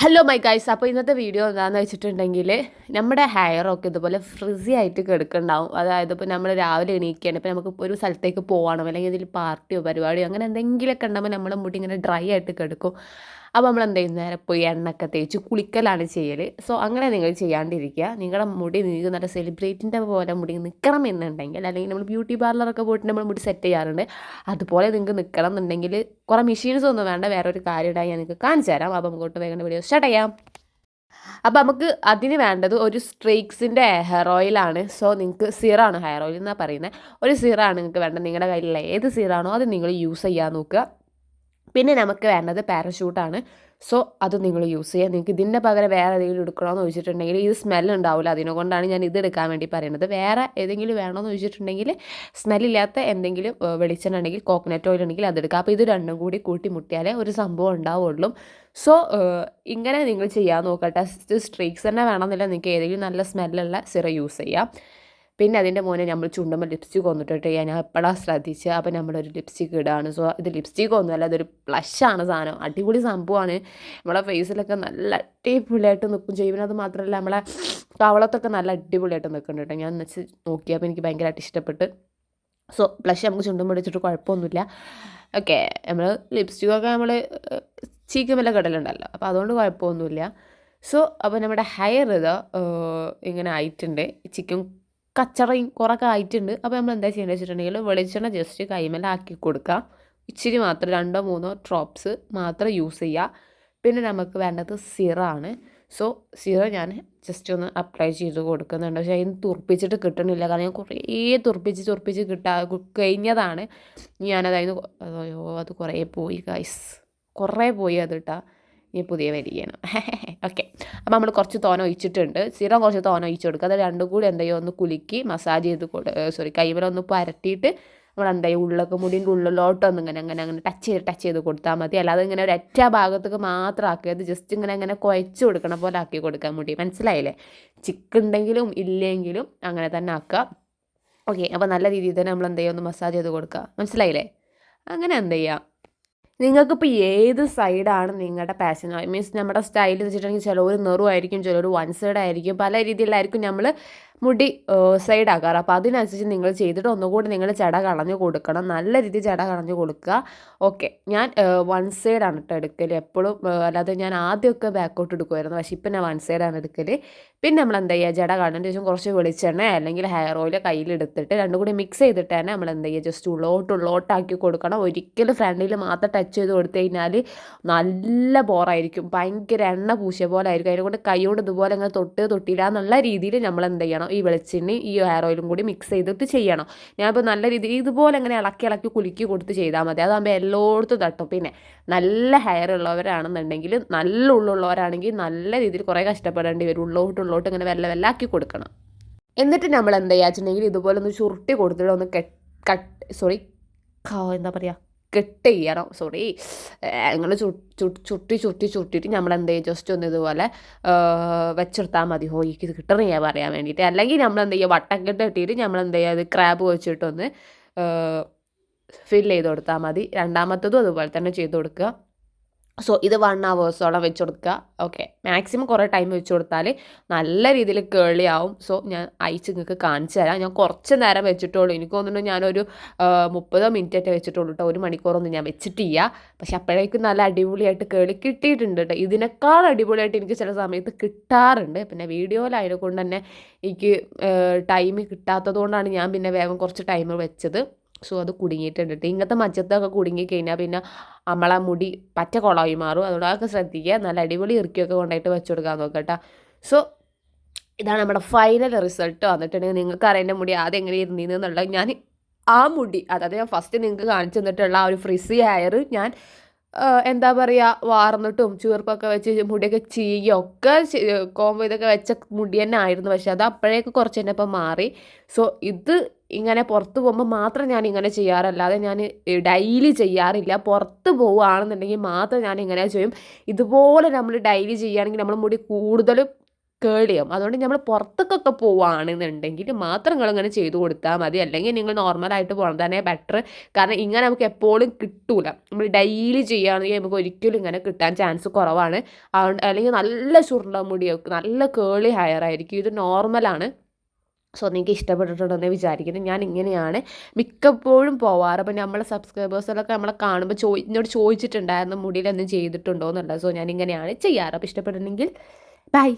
Hello my guys അപ്പോൾ ഇന്നത്തെ video എന്താണെന്ന് വെച്ചിട്ടുണ്ടെങ്കിൽ നമ്മുടെ ഹെയറൊക്കെ ഇതുപോലെ ഫ്രിസി ആയിട്ട് കിടക്കുന്നുണ്ടാവും. അതായത് ഇപ്പോൾ നമ്മൾ രാവിലെ എണീക്കുകയാണ്. ഇപ്പോൾ നമുക്ക് ഒരു സ്ഥലത്തേക്ക് പോകണം അല്ലെങ്കിൽ ഇതിൽ പാർട്ടിയോ പരിപാടിയോ അങ്ങനെ എന്തെങ്കിലുമൊക്കെ ഉണ്ടാകുമ്പോൾ നമ്മുടെ മുടി ഇങ്ങനെ ഡ്രൈ ആയിട്ട് കിടക്കും. അപ്പോൾ നമ്മൾ എന്ത് ചെയ്യും നേരെ പോയി എണ്ണൊക്കെ തേച്ച് കുളിക്കലാണ് ചെയ്യൽ സോ അങ്ങനെ നിങ്ങൾ ചെയ്യാണ്ടിരിക്കുക. നിങ്ങളുടെ മുടി നിങ്ങൾക്ക് നല്ല സെലിബ്രേറ്റിന്റെ പോലെ മുടി നിൽക്കണം എന്നുണ്ടെങ്കിൽ അല്ലെങ്കിൽ നമ്മൾ ബ്യൂട്ടി പാർലറൊക്കെ പോയിട്ട് നമ്മൾ മുടി സെറ്റ് ചെയ്യാറുണ്ട് അതുപോലെ നിങ്ങൾക്ക് നിൽക്കണം എന്നുണ്ടെങ്കിൽ കുറേ മെഷീൻസ് ഒന്നും വേണ്ട. വേറെ ഒരു കാര്യം ഉണ്ടായി ഞാൻ നിങ്ങൾക്ക് കാണിച്ചു തരാം. അപ്പോൾ നമുക്കോട്ട് വേഗം വീഡിയോ സ്റ്റാർട്ട് ചെയ്യാം. അപ്പോൾ നമുക്ക് അതിന് വേണ്ടത് ഒരു സ്ട്രീക്സിന്റെ ഹെയർ ഓയിലാണ് സോ നിങ്ങൾക്ക് സീറാണ് ഹെയർ ഓയിൽ എന്നാണ് പറയുന്നത് ഒരു സീറാണ് നിങ്ങൾക്ക് വേണ്ടത്. നിങ്ങളുടെ കയ്യിലുള്ള ഏത് സീറാണോ അത് നിങ്ങൾ യൂസ് ചെയ്യാൻ നോക്കുക. പിന്നെ നമുക്ക് വേണ്ടത് പാരഷൂട്ടാണ് സോ അത് നിങ്ങൾ യൂസ് ചെയ്യുക. നിങ്ങൾക്ക് ഇതിന്റെ പകരം വേറെ ഏതെങ്കിലും എടുക്കണമെന്ന് ചോദിച്ചിട്ടുണ്ടെങ്കിൽ ഇത് സ്മെൽ ഉണ്ടാവില്ല അതിനെക്കൊണ്ടാണ് ഞാൻ ഇത് എടുക്കാൻ വേണ്ടി പറയുന്നത്. വേറെ ഏതെങ്കിലും വേണമെന്ന് ചോദിച്ചിട്ടുണ്ടെങ്കിൽ സ്മെല്ലില്ലാത്ത എന്തെങ്കിലും വെളിച്ചെണ്ണ ഉണ്ടെങ്കിൽ കോക്കനട്ട് ഓയിൽ ഉണ്ടെങ്കിൽ അതെടുക്കുക അപ്പോൾ ഇത് രണ്ടും കൂടി കൂട്ടി മുട്ടിയാലേ ഒരു സംഭവം ഉണ്ടാവുള്ളൂ. സോ ഇങ്ങനെ നിങ്ങൾ ചെയ്യാൻ നോക്കട്ടെ. സ്ട്രീക്സ് തന്നെ വേണമെന്നില്ല. നിങ്ങൾക്ക് ഏതെങ്കിലും നല്ല സ്മെല്ലുള്ള സിറ യൂസ് ചെയ്യാം. പിന്നെ അതിന്റെ മോനെ നമ്മൾ ചുണ്ടുമ്പോൾ ലിപ്സ്റ്റിക് ഒന്നിട്ടിട്ട് ഞാൻ എപ്പോഴാണ് ശ്രദ്ധിച്ച്? അപ്പോൾ നമ്മളൊരു ലിപ്സ്റ്റിക് ഇടുകയാണ് സോ ഇത് ലിപ്സ്റ്റിക് ഒന്നുമല്ല അതൊരു പ്ലഷാണ് സാധനം. അടിപൊളി സംഭവമാണ്. നമ്മളെ ഫേസിലൊക്കെ നല്ല അടിപൊളിയായിട്ട് നിൽക്കും. ചെയ്യും പിന്നെ അത് മാത്രമല്ല നമ്മളെ കവളത്തൊക്കെ നല്ല അടിപൊളിയായിട്ട് നിൽക്കുന്നുണ്ട് കേട്ടോ. ഞാൻ വെച്ച് നോക്കിയപ്പോൾ എനിക്ക് ഭയങ്കരമായിട്ട് ഇഷ്ടപ്പെട്ട്. സോ ബ്ലഷ് നമുക്ക് ചുണ്ടും പിടിച്ചിട്ട് കുഴപ്പമൊന്നുമില്ല. ഓക്കെ നമ്മൾ ലിപ്സ്റ്റിക്കൊക്കെ നമ്മൾ ചീക്കുമല്ല കടലുണ്ടല്ലോ. അപ്പോൾ അതുകൊണ്ട് കുഴപ്പമൊന്നുമില്ല. സോ അപ്പോൾ നമ്മുടെ ഹെയർ ഇത് ഇങ്ങനെ ആയിട്ടുണ്ട്. ചിക്കൻ കച്ചറയും കുറേയൊക്കെ ആയിട്ടുണ്ട്. അപ്പോൾ നമ്മൾ എന്താ ചെയ്യേണ്ടത് വെച്ചിട്ടുണ്ടെങ്കിൽ വെളിച്ചെണ്ണ ജസ്റ്റ് കൈമേലാക്കി കൊടുക്കുക. ഇച്ചിരി മാത്രം രണ്ടോ മൂന്നോ ഡ്രോപ്സ് മാത്രം യൂസ് ചെയ്യുക. പിന്നെ നമുക്ക് വേണ്ടത് സിറാണ് സോ സിറ ഞാൻ ജസ്റ്റ് ഒന്ന് അപ്ലൈ ചെയ്ത് കൊടുക്കുന്നുണ്ട്. പക്ഷേ അതിന് തുറപ്പിച്ചിട്ട് കിട്ടണില്ല. കാരണം ഞാൻ കുറേ തുറപ്പിച്ച് തുറപ്പിച്ച് കിട്ടാ കഴിഞ്ഞതാണ്. ഞാനതായത് അയ്യോ അത് കുറേ പോയി ഗൈസ് കുറേ പോയി അത് ഇട്ടാ ഇനി പുതിയ വരികയാണ് ഓക്കെ അപ്പോൾ നമ്മൾ കുറച്ച് തോന ഒഴിച്ചിട്ടുണ്ട്. സിറം കുറച്ച് തോന ഒഴിച്ച് കൊടുക്കുക. അത് രണ്ടും കൂടി എന്താ ഒന്ന് കുലുക്കി മസാജ് ചെയ്ത് കൊടു സോറി കൈമലൊന്ന് പരട്ടിയിട്ട് നമ്മൾ എന്താ ഉള്ളൊക്കെ മുടിന്റെ ഉള്ളിലോട്ടൊന്നും ഇങ്ങനെ അങ്ങനെ അങ്ങനെ ടച്ച് ചെയ്ത് ടച്ച് ചെയ്ത് കൊടുത്താൽ മതി. അല്ലാതെ ഇങ്ങനെ ഒരൊറ്റ ഭാഗത്തേക്ക് മാത്രം ആക്കിയത് ജസ്റ്റ് ഇങ്ങനെ അങ്ങനെ കുഴച്ച് കൊടുക്കണ പോലെ ആക്കി കൊടുക്കാൻ മുടി. മനസ്സിലായില്ലേ? ചിക്കുണ്ടെങ്കിലും ഇല്ലെങ്കിലും അങ്ങനെ തന്നെ ആക്കുക. ഓക്കെ അപ്പോൾ നല്ല രീതിയിൽ തന്നെ നമ്മൾ എന്ത് ഒന്ന് മസാജ് ചെയ്ത് കൊടുക്കുക. മനസ്സിലായില്ലേ? അങ്ങനെ എന്ത് ചെയ്യുക നിങ്ങൾക്കിപ്പോൾ ഏത് സൈഡാണ് നിങ്ങളുടെ പാഷൻ മീൻസ് നമ്മുടെ സ്റ്റൈൽ വെച്ചിട്ടുണ്ടെങ്കിൽ ചിലവർ നെറുമായിരിക്കും ചിലർ വൺ സൈഡ് ആയിരിക്കും. പല രീതിയിലായിരിക്കും നമ്മൾ മുടി സൈഡ് ആക്കാറ്. അപ്പോൾ അതിനനുസരിച്ച് നിങ്ങൾ ചെയ്തിട്ട് ഒന്നുകൂടി നിങ്ങൾ ചട കളഞ്ഞ് കൊടുക്കണം. നല്ല രീതിയിൽ ചട കളഞ്ഞ് കൊടുക്കുക. ഓക്കെ ഞാൻ വൺ സൈഡാണ് കേട്ടോ എടുക്കൽ എപ്പോഴും അല്ലാതെ ഞാൻ ആദ്യമൊക്കെ ബാക്കോട്ട് എടുക്കുമായിരുന്നു പക്ഷേ ഇപ്പം ഞാൻ വൺ സൈഡാണ് എടുക്കൽ പിന്നെ നമ്മൾ എന്താ ചെയ്യുക ജട കാണേണ്ട ശേഷം കുറച്ച് വെളിച്ചെണ്ണ അല്ലെങ്കിൽ ഹെയർ ഓയിൽ കയ്യിലെടുത്തിട്ട് രണ്ടും കൂടി മിക്സ് ചെയ്തിട്ട് തന്നെ നമ്മൾ എന്താ ചെയ്യുക ജസ്റ്റ് ഉള്ളോട്ട് ഉള്ളോട്ടാക്കി കൊടുക്കണം. ഒരിക്കലും ഫ്രണ്ടിൽ മാത്രം ടച്ച് ചെയ്ത് കൊടുത്തു കഴിഞ്ഞാൽ നല്ല ബോറായിരിക്കും. ഭയങ്കര എണ്ണ പൂശിയ പോലെ ആയിരിക്കും. അതിനെക്കൊണ്ട് കൈ കൊണ്ട് ഇതുപോലെ അങ്ങനെ തൊട്ട് തൊട്ടില്ല എന്നുള്ള രീതിയിൽ നമ്മൾ എന്ത് ചെയ്യണം ഈ വെളിച്ചെണ്ണയും ഈ ഹെയർ ഓയിലും കൂടി മിക്സ് ചെയ്തിട്ട് ചെയ്യണം. ഞാനിപ്പോൾ നല്ല രീതിയിൽ ഇതുപോലെ ഇങ്ങനെ ഇളക്കി ഇളക്കി കുലുക്കി കൊടുത്ത് ചെയ്താൽ മതി. അതാകുമ്പോൾ എല്ലായിടത്തും തട്ടും. പിന്നെ നല്ല ഹെയർ ഉള്ളവരാണെന്നുണ്ടെങ്കിൽ നല്ല ഉള്ളുള്ളവരാണെങ്കിൽ നല്ല രീതിയിൽ കുറേ കഷ്ടപ്പെടേണ്ടി വരും. ഉള്ളോട്ട് ഉള്ളോട്ട് ഇങ്ങനെ വെല്ല വെല്ലാക്കി കൊടുക്കണം. എന്നിട്ട് നമ്മൾ എന്താ ചെയ്യാച്ചിട്ടുണ്ടെങ്കിൽ ഇതുപോലെ ഒന്ന് ചുരുട്ടി കൊടുത്തിട്ട് ഒന്ന് കെട്ട് സോറി എന്താ പറയുക കെട്ട് ചെയ്യണം. സോറി അങ്ങനെ ചുട്ടി ചുട്ടി ചുട്ടിട്ട് നമ്മൾ എന്ത് ചെയ്യും? ജസ്റ്റ് ഒന്ന് ഇതുപോലെ വെച്ചെടുത്താൽ മതി. ഹോ ഇത് കിട്ടണില്ല പറയാൻ വേണ്ടിയിട്ട്. അല്ലെങ്കിൽ നമ്മൾ എന്ത് ചെയ്യുക വട്ടം കെട്ട് കെട്ടിയിട്ട് നമ്മൾ എന്ത് ചെയ്യുക അത് ക്രാബ് വെച്ചിട്ടൊന്ന് ഫിൽ ചെയ്ത് കൊടുത്താൽ മതി. രണ്ടാമത്തതും അതുപോലെ തന്നെ ചെയ്ത് കൊടുക്കുക. സോ ഇത് വൺ അവേഴ്സോളം വെച്ച് കൊടുക്കുക ഓക്കെ മാക്സിമം കുറേ ടൈം വെച്ച് കൊടുത്താൽ നല്ല രീതിയിൽ കേളി ആവും. സോ ഞാൻ അയച്ച് നിങ്ങൾക്ക് കാണിച്ചു തരാം. ഞാൻ കുറച്ച് നേരം വെച്ചിട്ടുള്ളൂ എനിക്ക് തോന്നുന്നു ഞാനൊരു മുപ്പതോ മിനിറ്റ് ആയിട്ട് വെച്ചിട്ടുള്ളൂ കേട്ടോ ഒരു മണിക്കൂറൊന്നും ഞാൻ വെച്ചിട്ടില്ല. പക്ഷെ അപ്പോഴേക്കും നല്ല അടിപൊളിയായിട്ട് കേളി കിട്ടിയിട്ടുണ്ട് കേട്ടോ ഇതിനേക്കാൾ അടിപൊളിയായിട്ട് എനിക്ക് ചില സമയത്ത് കിട്ടാറുണ്ട്. പിന്നെ വീഡിയോയിലായത് കൊണ്ട് തന്നെ എനിക്ക് ടൈം കിട്ടാത്തത് കൊണ്ടാണ് ഞാൻ പിന്നെ വേഗം കുറച്ച് ടൈം വെച്ചത്. സോ അത് കുടുങ്ങിയിട്ടുണ്ട്. ട്ടോ. ഇങ്ങനത്തെ മച്ചത്തൊക്കെ കുടുങ്ങി കഴിഞ്ഞാൽ പിന്നെ നമ്മളെ മുടി പറ്റ കുളമായി മാറും. അതുകൊണ്ട് അതൊക്കെ ശ്രദ്ധിക്കുക. നല്ല അടിപൊളി ഇറുക്കിയൊക്കെ കൊണ്ടായിട്ട് വെച്ചു കൊടുക്കാൻ നോക്കട്ടോ സോ ഇതാണ് നമ്മുടെ ഫൈനൽ റിസൾട്ട് വന്നിട്ടുണ്ടെങ്കിൽ നിങ്ങൾക്ക് എന്റെ മുടി ആദ്യം എങ്ങനെ ഞാൻ ആ മുടി അതായത് ഞാൻ ഫസ്റ്റ് നിങ്ങൾക്ക് കാണിച്ചു തന്നിട്ടുള്ള ആ ഒരു ഫ്രിസി ഹെയർ ഞാൻ എന്താ പറയുക വാർന്നിട്ടും ചുവർപ്പൊക്കെ വെച്ച് മുടിയൊക്കെ ചീയുകയും ഒക്കെ കോമ്പ് ഇതൊക്കെ വെച്ച മുടി തന്നെ ആയിരുന്നു. പക്ഷെ അത് അപ്പോഴേക്ക് കുറച്ച് തന്നെ ഇപ്പം മാറി. സോ ഇത് ഇങ്ങനെ പുറത്ത് പോകുമ്പോൾ മാത്രം ഞാൻ ഇങ്ങനെ ചെയ്യാറല്ലാതെ ഞാൻ ഡെയിലി ചെയ്യാറില്ല. പുറത്ത് പോവുകയാണെന്നുണ്ടെങ്കിൽ മാത്രം ഞാൻ ഇങ്ങനെ ചെയ്യും. ഇതുപോലെ നമ്മൾ ഡെയിലി ചെയ്യുകയാണെങ്കിൽ നമ്മൾ മുടി കൂടുതൽ ചെയ്യും അതുകൊണ്ട് നമ്മൾ പുറത്തേക്കൊക്കെ പോവുകയാണെന്നുണ്ടെങ്കിൽ മാത്രം നിങ്ങളിങ്ങനെ ചെയ്തു കൊടുത്താൽ മതി. അല്ലെങ്കിൽ നിങ്ങൾ നോർമലായിട്ട് പോകണം തന്നെ ബെറ്റർ കാരണം ഇങ്ങനെ നമുക്ക് എപ്പോഴും കിട്ടൂല. നമ്മൾ ഡെയിലി ചെയ്യുകയാണെങ്കിൽ നമുക്ക് ഒരിക്കലും ഇങ്ങനെ കിട്ടാൻ ചാൻസ് കുറവാണ്. അതുകൊണ്ട് അല്ലെങ്കിൽ നല്ല ചുരുണ്ട മുടിയൊക്കെ നല്ല കേളി ഹെയർ ആയിരിക്കും. ഇത് നോർമലാണ് സോ നിങ്ങൾക്ക് ഇഷ്ടപ്പെട്ടിട്ടുണ്ടെന്ന് വിചാരിക്കുന്നു. ഞാൻ ഇങ്ങനെയാണ്. മിക്കപ്പോഴും പോവാറ്. അപ്പോൾ നമ്മളെ സബ്സ്ക്രൈബേഴ്സിലൊക്കെ നമ്മളെ കാണുമ്പോൾ ചോ എന്നോട് ചോദിച്ചിട്ടുണ്ടായിരുന്നു മുടിയിൽ ചെയ്തിട്ടുണ്ടോ എന്നുള്ളത്. സോ ഞാൻ ഇങ്ങനെയാണ് ചെയ്യാറ്. അപ്പോൾ ഇഷ്ടപ്പെട്ടിട്ടുണ്ടെങ്കിൽ ബൈ